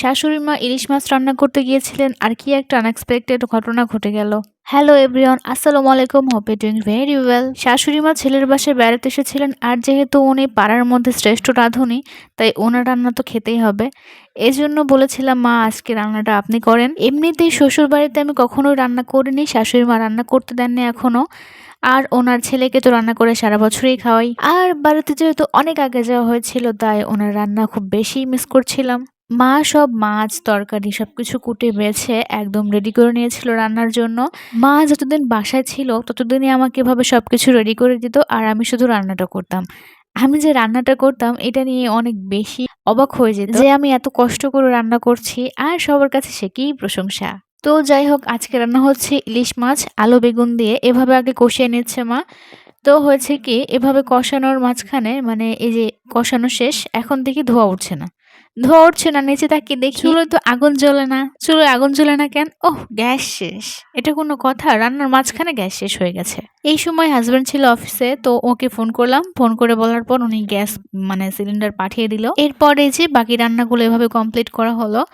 শাশুড়ি মা ইলিশ মাছ রান্না করতে গিয়েছিলেন আর কি একটা আনএক্সপেক্টেড ঘটনা ঘটে গেল। হ্যালো এভরিওয়ান আসসালামু আলাইকুম হোপ ডুইং ভেরি ওয়েল শাশুড়ি মা ছেলের বাসায় বেড়াতে এসেছিলেন আর যেহেতু উনি পাড়ার মধ্যে শ্রেষ্ঠ রাঁধুনি, তাই ওনার রান্না তো খেতেই হবে। এই জন্য বলেছিলাম, মা, আজকে রান্নাটা আপনি করেন। এমনিতেই শ্বশুর বাড়িতে আমি কখনোই রান্না করিনি, শাশুড়ি মা রান্না করতে দেননি এখনও আর ওনার ছেলেকে তো রান্না করে সারা বছরই খাওয়াই। আর বাড়িতে যেহেতু অনেক আগে যাওয়া হয়েছিল, তাই ওনার রান্না খুব বেশি মিস করছিলাম। মা সব মাছ, তরকারি সবকিছু কুটে বেছে একদম রেডি করে নিয়েছিল রান্নার জন্য। মা যতদিন বাসায় ছিল ততদিনই আমাকে এভাবে সবকিছু রেডি করে দিত আর আমি শুধু রান্নাটা করতাম। আমি যে রান্নাটা করতাম এটা নিয়ে অনেক বেশি অবাক হয়ে যেত যে আমি এত কষ্ট করে রান্না করছি আর সবার কাছে সে কি প্রশংসা। তো যাই হোক, আজকে রান্না হচ্ছে ইলিশ মাছ, আলু বেগুন দিয়ে এভাবে আগে কষিয়ে নিচ্ছে মা। তো হয়েছে কি, এভাবে কষানোর মাঝখানে মানে এই যে কষানো শেষ, এখন দেখি ধোয়া উঠছে না। উঠছে না নিচে তাকে দেখি। চুলোয় তো আগুন জ্বলে না। চুলোয় আগুন জ্বলে না কেন? ওহ গ্যাস শেষ। এটা কোনো কথা। রান্নার মাঝখানে গ্যাস শেষ হয়ে গেছে। এই সময় হাজব্যান্ড ছিল অফিসে তো ওকে ফোন করলাম। ফোন করে বলার পর উনি গ্যাস মানে সিলিন্ডার পাঠিয়ে দিল। এরপরে যে বাকি রান্নাগুলো এভাবে কমপ্লিট করা হলো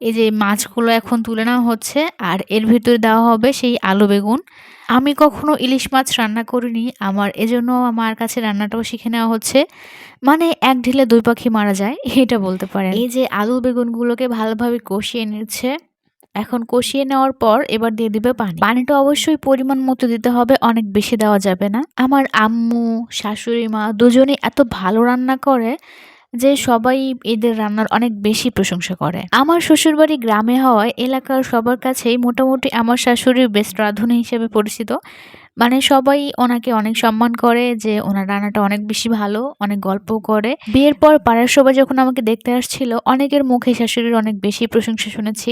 এই যে মাছগুলো এখন তুলে নেওয়া হচ্ছে আর এর ভিতরে দেওয়া হবে সেই আলু বেগুন। আমি কখনো ইলিশ মাছ রান্না করিনি। আমার এজন্য আমার কাছে রান্নাটাও শিখে নেওয়া হচ্ছে। মানে এক ঢিলে দুই পাখি মারা যায় এটা বলতে পারেন এই যে আলু বেগুনগুলোকে ভালোভাবে কষিয়ে নিচ্ছে। এখন কষিয়ে নেওয়ার পর এবার দিয়ে দিবে পানি। পানিটা অবশ্যই পরিমাণ মতো দিতে হবে, অনেক বেশি দেওয়া যাবে না। আমার আম্মু, শাশুড়ি মা দুজনেই এত ভালো রান্না করে যে সবাই এদের রান্নার অনেক বেশি প্রশংসা করে। আমার শ্বশুরবাড়ি গ্রামে হওয়ায় এলাকার সবার কাছেই মোটামুটি আমার শাশুড়ির বেস্ট রাঁধুনি হিসেবে পরিচিত। মানে সবাই ওনাকে অনেক সম্মান করে যে ওনার রান্নাটা অনেক বেশি ভালো, অনেক গল্প করে। বিয়ের পর পাড়ার সবাই যখন আমাকে দেখতে আসছিল, অনেকের মুখে শাশুড়ির অনেক বেশি প্রশংসা শুনেছি।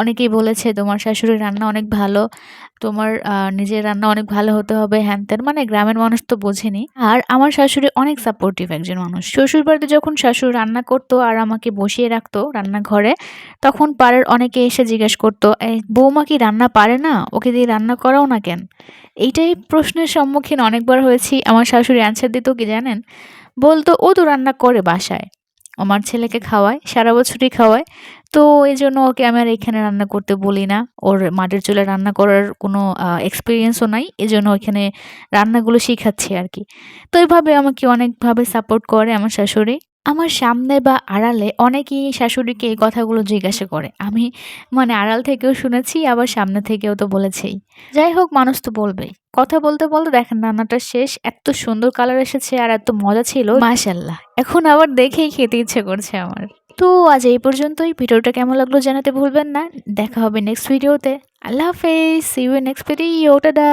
অনেকেই বলেছে, তোমার শাশুড়ির রান্না অনেক ভালো, তোমার নিজের রান্না অনেক ভালো হতে হবে, হ্যান ত্যান। মানে গ্রামের মানুষ তো বোঝেনি। আর আমার শাশুড়ি অনেক সাপোর্টিভ একজন মানুষ। শ্বশুর বাড়িতে যখন শাশুড়ি রান্না করতো আর আমাকে বসিয়ে রাখতো রান্নাঘরে, তখন পাড়ার অনেকে এসে জিজ্ঞেস করতো বৌমা কি রান্না পারে না? ওকে দিয়ে রান্না করাও না কেন? এইটাই প্রশ্নের সম্মুখীন অনেকবার হয়েছি। আমার শাশুড়ি অ্যান্সার দিত কি জানেন? বলতো, ও তো রান্না করে বাসায়। আমার ছেলেকে খাওয়ায়, সারা বছরই খাওয়ায়। তো এই জন্য ওকে আমি আর এখানে রান্না করতে বলি না। ওর মাটির চুলে রান্না করার কোনো এক্সপিরিয়েন্সও নাই। এই জন্য ওইখানে রান্নাগুলো শিখাচ্ছি আর কি। তো এইভাবে আমাকে অনেকভাবে সাপোর্ট করে আমার শাশুড়ি। আমার সামনে বা আড়ালে অনেকেই শাশুড়িকে এই কথাগুলো জিজ্ঞাসা করে। আমি মানে আড়াল থেকেও শুনেছি, আবার সামনে থেকেও তো বলেছেই। যাই হোক, মানুষ তো বলবেই। কথা বলতে বলতে দেখেন, রান্নাটা শেষ। এত সুন্দর কালার এসেছে আর এত মজা ছিল। মাশাল্লাহ এখন আবার দেখেই খেতে ইচ্ছে করছে আমার। তো আজ এই পর্যন্তই। ভিডিওটা কেমন লাগল জানাতে ভুলবেন না। দেখা হবে নেক্সট ভিডিওতে আল্লাহ হাফেজ। See you next video tata.